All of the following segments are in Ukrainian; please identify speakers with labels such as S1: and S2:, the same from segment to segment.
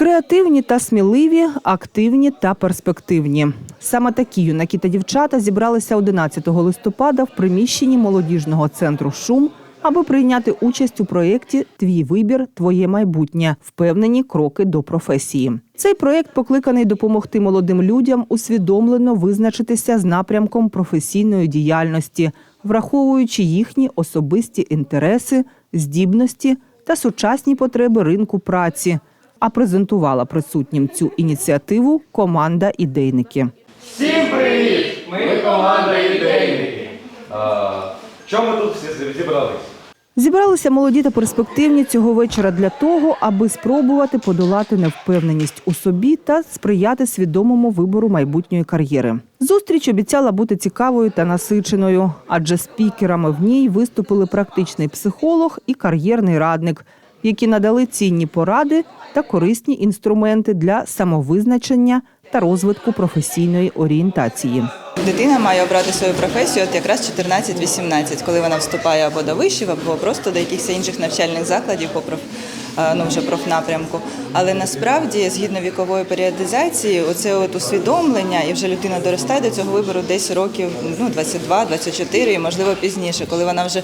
S1: Креативні та сміливі, активні та перспективні. Саме такі юнаки та дівчата зібралися 11 листопада в приміщенні молодіжного центру Шум, аби прийняти участь у проєкті Твій вибір, твоє майбутнє впевнені кроки до професії. Цей проєкт покликаний допомогти молодим людям усвідомлено визначитися з напрямком професійної діяльності, враховуючи їхні особисті інтереси, здібності та сучасні потреби ринку праці. А презентувала присутнім цю ініціативу команда ідейники.
S2: Всім привіт! Ми команда ідейники. Чому тут всі зібрались?
S1: Зібралися молоді та перспективні цього вечора для того, аби спробувати подолати невпевненість у собі та сприяти свідомому вибору майбутньої кар'єри. Зустріч обіцяла бути цікавою та насиченою, адже спікерами в ній виступили практичний психолог і кар'єрний радник, які надали цінні поради та корисні інструменти для самовизначення та розвитку професійної орієнтації.
S3: Дитина має обрати свою професію от якраз 14-18, коли вона вступає або до вишів, або просто до якихось інших навчальних закладів по проф, е, ну, вже профнапрямку. Але насправді, згідно вікової періодизації, оце от усвідомлення, і вже людина доростає до цього вибору десь років ну, 22-24 і можливо пізніше, коли вона вже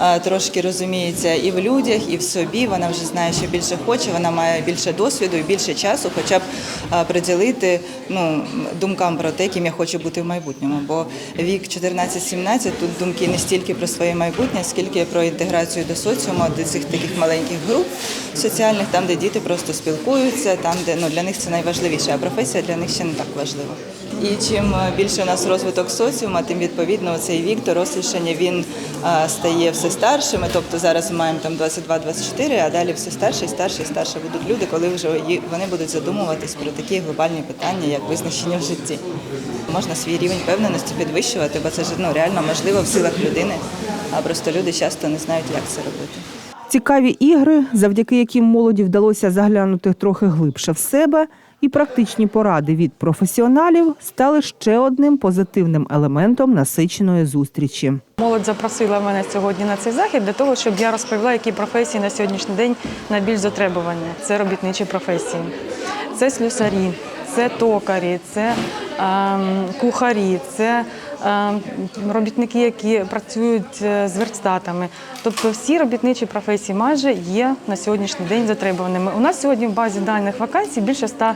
S3: е, трошки розуміється і в людях, і в собі. Вона вже знає, що більше хоче, вона має більше досвіду і більше часу, хоча б е, приділити ну, думкам про те, ким я хочу бути в майбутньому. Бо вік 14-17 тут думки не стільки про своє майбутнє, скільки про інтеграцію до соціуму, до цих таких маленьких груп соціальних, там, де діти просто спілкуються, там, де ну, для них це найважливіше, а професія для них ще не так важлива. І чим е, більше у нас розвиток соціуму, тим відповідно цей вік дорослішання він е, стає все старшим. Тобто зараз ми маємо там 22-24, а далі все старше і старше і старше будуть люди, коли вже вони будуть задумуватись про такі глобальні питання, як визначення в житті. Можна свій рівень впевненості підвищувати, бо це ж ну реально можливо в силах людини. А просто люди часто не знають, як це робити.
S1: Цікаві ігри, завдяки яким молоді вдалося заглянути трохи глибше в себе, і практичні поради від професіоналів стали ще одним позитивним елементом насиченої зустрічі.
S4: Молодь запросила мене сьогодні на цей захід для того, щоб я розповіла, які професії на сьогоднішній день найбільш затребувані. Це робітничі професії, це слюсарі, це токарі, це ем, кухарі, це робітники, які працюють е, з верстатами. Тобто всі робітничі професії майже є на сьогоднішній день затребуваними. У нас сьогодні в базі даних вакансій більше 100 е,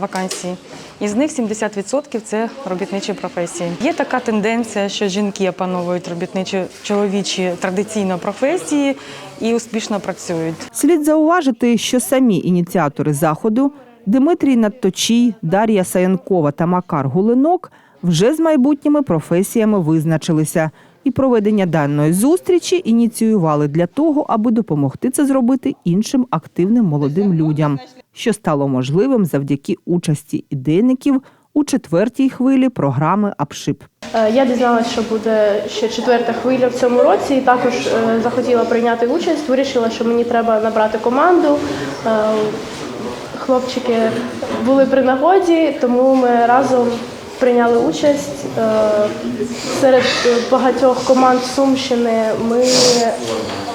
S4: вакансій. Із них 70% це робітничі професії. Є така тенденція, що жінки опановують робітничі чоловічі традиційно професії і успішно працюють.
S1: Слід зауважити, що самі ініціатори заходу Дмитрій Надточій, Дар'я Саянкова та Макар Гулинок вже з майбутніми професіями визначилися. І проведення даної зустрічі ініціювали для того, аби допомогти це зробити іншим активним молодим людям, що стало можливим завдяки участі ідейників у четвертій хвилі програми АПШИП.
S5: Е, Я дізналася, що буде ще четверта хвиля в цьому році, і також е, захотіла прийняти участь. Вирішила, що мені треба набрати команду. Е, Хлопчики були при нагоді, тому ми разом прийняли участь. Е, Серед багатьох команд Сумщини ми,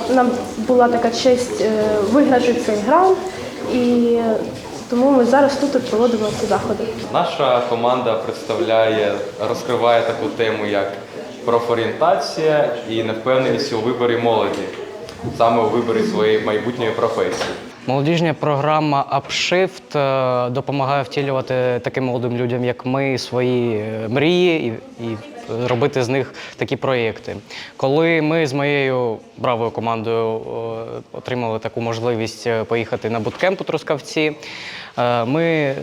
S5: нам була така честь е, виграти цей граунд, і тому ми зараз тут проводимо ці заходи.
S2: Наша команда представляє, розкриває таку тему, як профорієнтація і невпевненість у виборі молоді, саме у виборі своєї майбутньої професії.
S6: Молодіжня програма Upshift е, допомагає втілювати таким молодим людям, як ми, свої е, мрії і робити з них такі проєкти. Коли ми з моєю бравою командою е, отримали таку можливість е, поїхати на буткемп у Трускавці, е, ми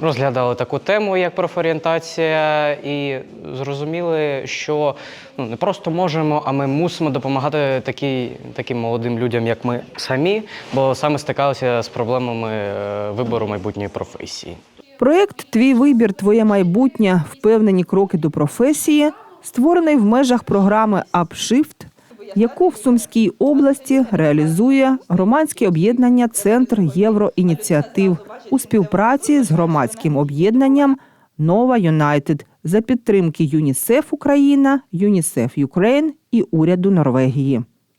S6: розглядали таку тему, як профорієнтація, і зрозуміли, що ну, не просто можемо, а ми мусимо допомагати такі, таким молодим людям, як ми самі, бо саме стикалися з проблемами вибору майбутньої професії.
S1: Проєкт Твій вибір, твоє майбутнє. Впевнені кроки до професії створений в межах програми «Апшифт», яку в Сумській області реалізує громадське об'єднання Центр євроініціатив у співпраці з громадським об'єднанням Нова Юнайтед за підтримки ЮНІСЕФ Україна, ЮНІСЕФ Юкрейн і уряду Норвегії.